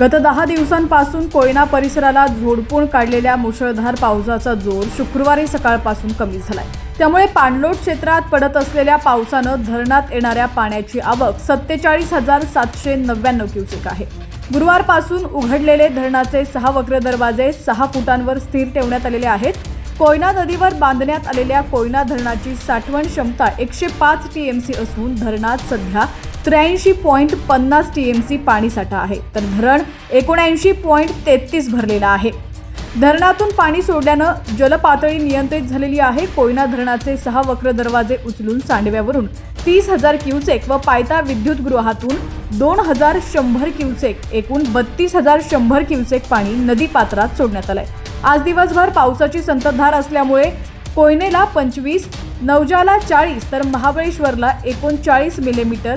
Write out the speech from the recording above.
गत दहा दिवसांपासून कोयना परिसराला झोडपून काढलेल्या मुसळधार पावसाचा जोर शुक्रवारी सकाळपासून कमी झालाय. त्यामुळे पाणलोट क्षेत्रात पडत असलेल्या पावसानं धरणात येणाऱ्या पाण्याची आवक सत्तेचाळीस हजार सातशे नव्याण्णव क्युसेक आहे. गुरुवारपासून उघडलेले धरणाचे सहा वक्र दरवाजे सहा फुटांवर स्थिर ठेवण्यात आलेले आहेत. कोयना नदीवर बांधण्यात आलेल्या कोयना धरणाची साठवण क्षमता एकशे पाच टीएमसी असून धरणात सध्या त्र्याऐंशी पॉईंट पन्नास टीएमसी पाणीसाठा आहे. तर धरण एकोणऐंशी पॉईंट तेहतीस भरलेलं आहे. धरणातून पाणी सोडल्यानं जलपातळी नियंत्रित झालेली आहे. कोयना धरणाचे सहा वक्र दरवाजे उचलून सांडव्यावरून तीस हजार क्युसेक व पायता विद्युतगृहातून दोन हजार शंभर क्युसेक एकूण बत्तीस हजार शंभर क्युसेक पाणी नदी पात्रात सोडण्यात आलंय. आज दिवसभर पावसाची संततधार असल्यामुळे कोयनेला पंचवीस नवजाला चाळीस तर महाबळेश्वरला एकोणचाळीस मिलीमीटर